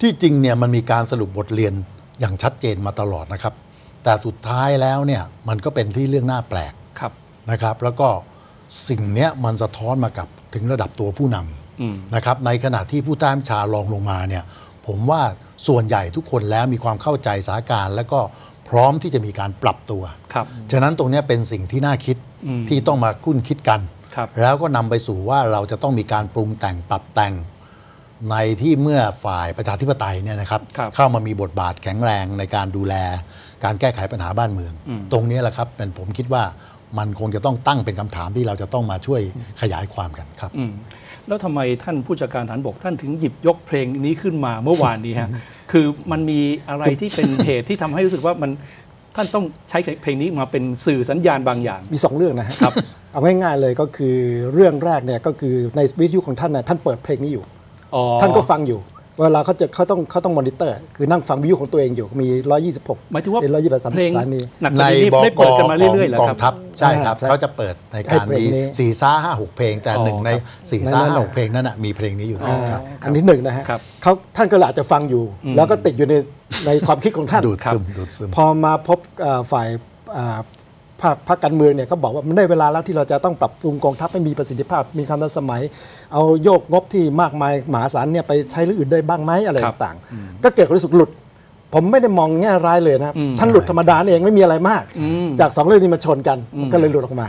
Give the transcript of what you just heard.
ที่จริงเนี่ยมันมีการสรุปบทเรียนอย่างชัดเจนมาตลอดนะครับ แต่สุดท้ายแล้วเนี่ยมันก็เป็นที่เรื่องน่าแปลกครับนะครับ แล้วก็สิ่งเนี้ยมันสะท้อนมากับถึงระดับตัวผู้นำนะครับในขณะที่ผู้ใต้บัญชาลองลงมาเนี่ยผมว่าส่วนใหญ่ทุกคนแล้วมีความเข้าใจสถานการณ์ แล้วก็พร้อมที่จะมีการปรับตัวครับฉะนั้นตรงเนี้ยเป็นสิ่งที่น่าคิดที่ต้องมาคุ้นคิดกันครับแล้วก็นำไปสู่ว่าเราจะต้องมีการปรุงแต่งปรับแต่ง ในที่เมื่อฝ่ายประชาธิปไตยเนี่ยนะครับครับเข้ามามีบทบาทแข็งแรงในการดูแล การแก้ไขปัญหาบ้านเมือง ตรงนี้แหละครับเป็นผมคิดว่ามันคงจะต้องตั้งเป็นคำถามที่เราจะต้องมาช่วยขยายความกันครับอืมแล้วทำไมท่านผู้จัดการฐานบกท่านถึงหยิบยกเพลงนี้ขึ้นมาเมื่อวานนี้ฮะคือมันมีอะไรที่เป็นเหตุที่ทำให้รู้สึกว่ามันท่านต้องใช้เพลงนี้มาเป็นสื่อสัญญาณบางอย่าง มีสองเรื่องนะฮะเอาง่ายๆเลยก็คือเรื่องแรกเนี่ยก็คือในวิทยุของท่านน่ะท่านเปิดเพลงนี้อยู่อ๋อ ท่านก็ฟังอยู่ เวลาเขาจะเขาต้องเขาต้องมอนิเตอร์ คือนั่งฟังวิทยุของตัวเองอยู่มี 126หมายถึงว่าเป็น128สามเพลงสถานีหนักกในว่านี้บได้กเปิดกันมาเรื่อยๆขแล้องวกคอรับงทัพใช่ครับใช่เขาจะเปิดในให้การเพลงนี้นี้สี่ซ่าห้าหกเพลง แต่หนึ่งในสี่ซ่านั่นห้าน่ะหกเพลงนั้นนะมีเพลงนี้อยู่ด้วยครับอันนี้หนึ่งนะฮะครับเขาท่านก็อาจจะฟังอยู่ แล้วก็ติดอยู่ในในความคิดของท่านดูดซึมดูดซึมพอมาพบเอ่อฝ่ายอ่า ภาคภาคการเมืองเนี่ยก็บอกว่ามันได้เวลาแล้วที่เราจะต้องปรับปรุงกองทัพให้มีประสิทธิภาพ มีความทันสมัย เอาโยกงบที่มากมายมหาศาลเนี่ยไปใช้เรื่องอื่นได้บ้างไหมอะไรครับต่างๆ ก็เกิดความรู้สึกหลุด ผมไม่ได้มองแง่ร้ายเลยนะครับท่านหลุดธรรมดาเองไม่มีอะไรมาก จากสองเรื่องนี้มาชนกันก็เลยหลุดออกมา